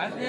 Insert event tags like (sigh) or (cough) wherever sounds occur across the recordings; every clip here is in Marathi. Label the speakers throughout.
Speaker 1: అదే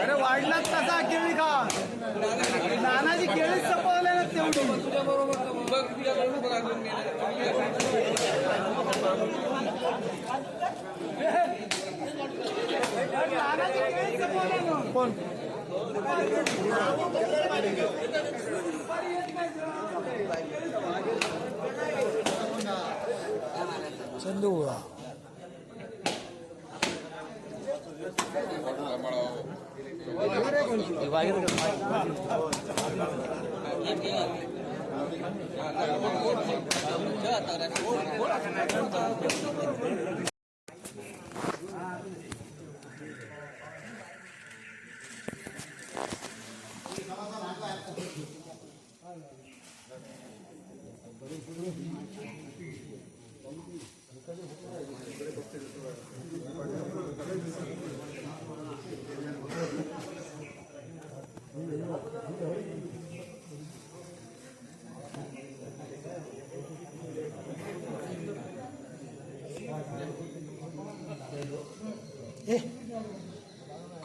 Speaker 2: अरे वाढलाच कसा केळी खा? नानाची केळीच संपवले ना तेवढी. नानाची केळीच संपवले ना. कोण? चंदू. Gracias.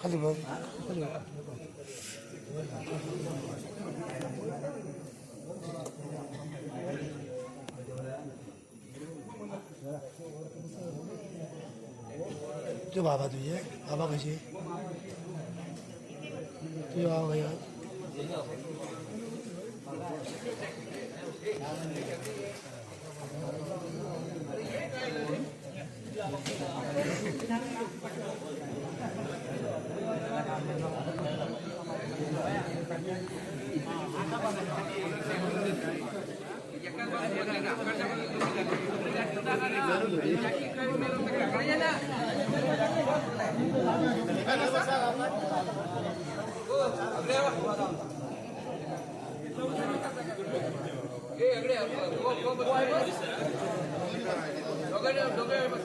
Speaker 2: खाली बघ. खाली बाबा तुझे बाबा कसे तुझे बाबा कसे
Speaker 3: Hey, agree. Go, him.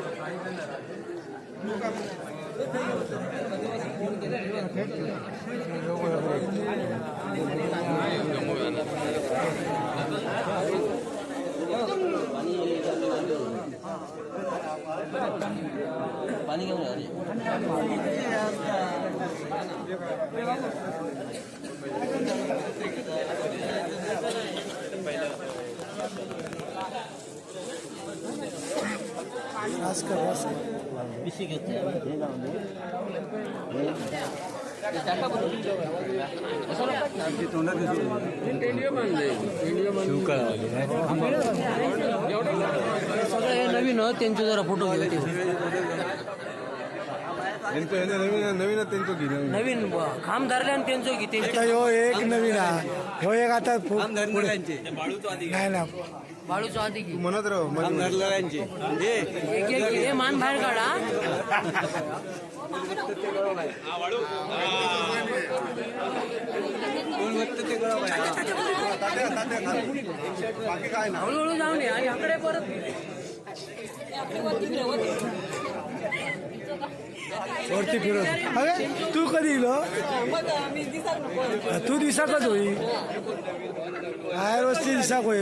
Speaker 2: रास कर रास कर
Speaker 3: पिशी घेते हे लावून दे. हे
Speaker 1: सगळं हे नवीन त्यांचे जरा फोटो घेते
Speaker 4: यांचं नवीन त्यांचं घे नवीन
Speaker 1: नवीन खांब धरले आणि त्यांचं घे
Speaker 2: आता ह्यो एक नवीन हा ह्यो एक आता नाही ना
Speaker 1: बाळू चौधरी
Speaker 4: म्हणत राहू
Speaker 1: मान बाहेर काढा. हळूहळू जाऊन या याकडे परत
Speaker 2: वरती फिरत अरे तू कधी इलो? तू दिसाकच होई. काय रोजची दिसाक होय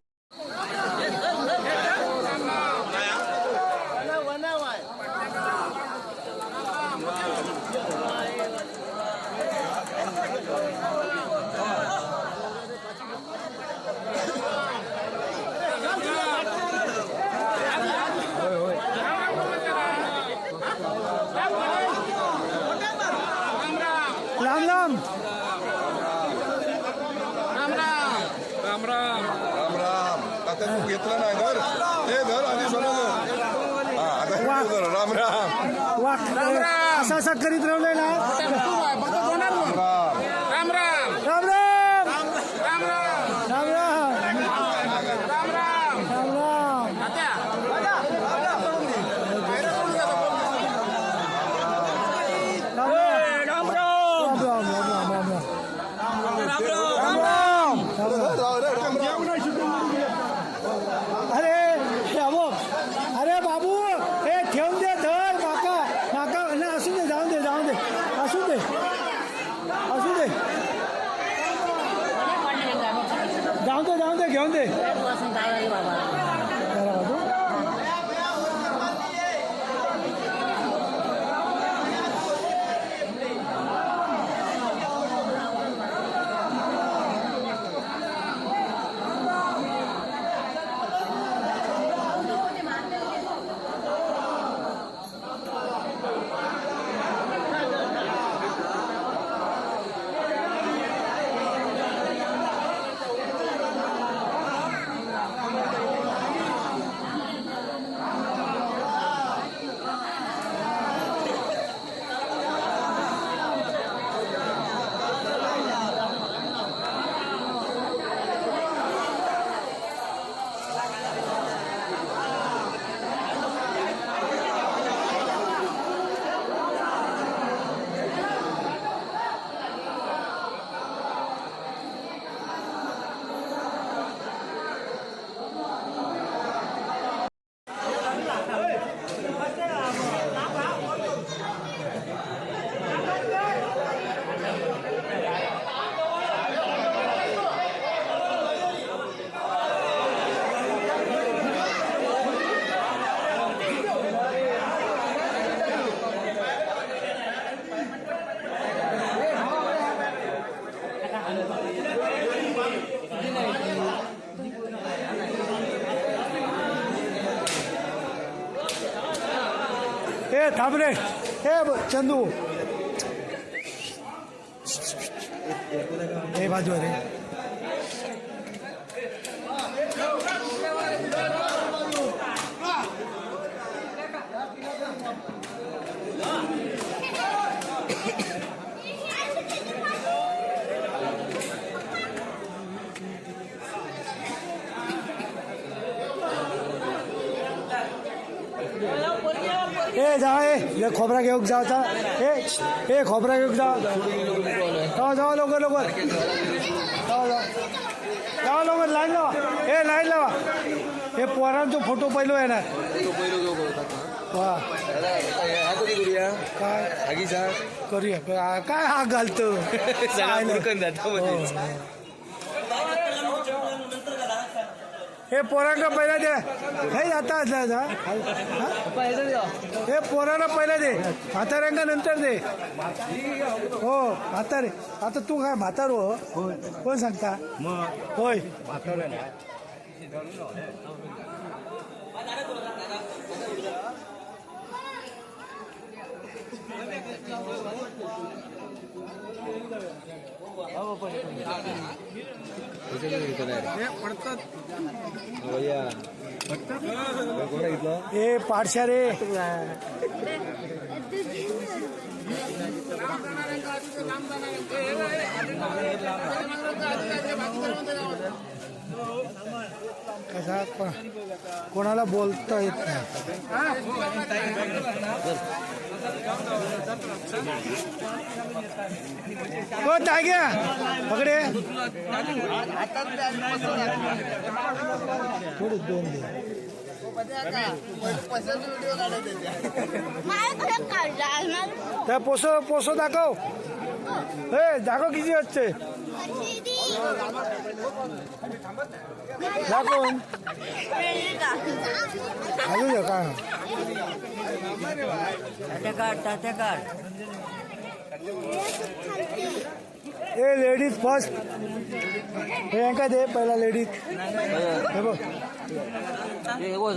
Speaker 2: लांब
Speaker 4: राम. राम आता तू घेतलं नाही घर ते घर आधी सोडवलं हा आता हे. घर. राम राम.
Speaker 2: वा. असा असा करीत राहिलोय ना. थांब रे ए चंदू. ए बाजू रे जा ए ले खोबरा घेऊन जा जा ए ए खोबरा घेऊन जा जावा जावा लवकर लवकर जावा जावा जावा लवकर लाईन लावा ए लाईन लावा हे पोरांचा फोटो पहिलो आहे ना। वा
Speaker 3: हा
Speaker 2: काय
Speaker 3: आगीचा
Speaker 2: करूया काय हा घालतो (laughs)
Speaker 3: जातो
Speaker 2: हे पोरांना पहिला दे. हे आता असला जा. हे पोरांना पहिला दे. म्हाताऱ्यांना नंतर दे. हो म्हातारे. आता तू काय म्हातार? हो कोण सांगता? होय
Speaker 3: होया. कोण
Speaker 2: हे पाडशा रे. कसा कोणाला बोलता येत नाही. हो ताय पकडे. थोडी दोन दे
Speaker 5: माझ्याकडे काढला
Speaker 2: त्या पोसो पोसो दाखव हे दाखव किती वाजते दाखव अजून का
Speaker 1: तात्या काढ तात्या काढ
Speaker 2: ए लेडीज फर्स्ट हे यांका दे पहिला लेडीज हे बघ.
Speaker 1: हे
Speaker 2: हो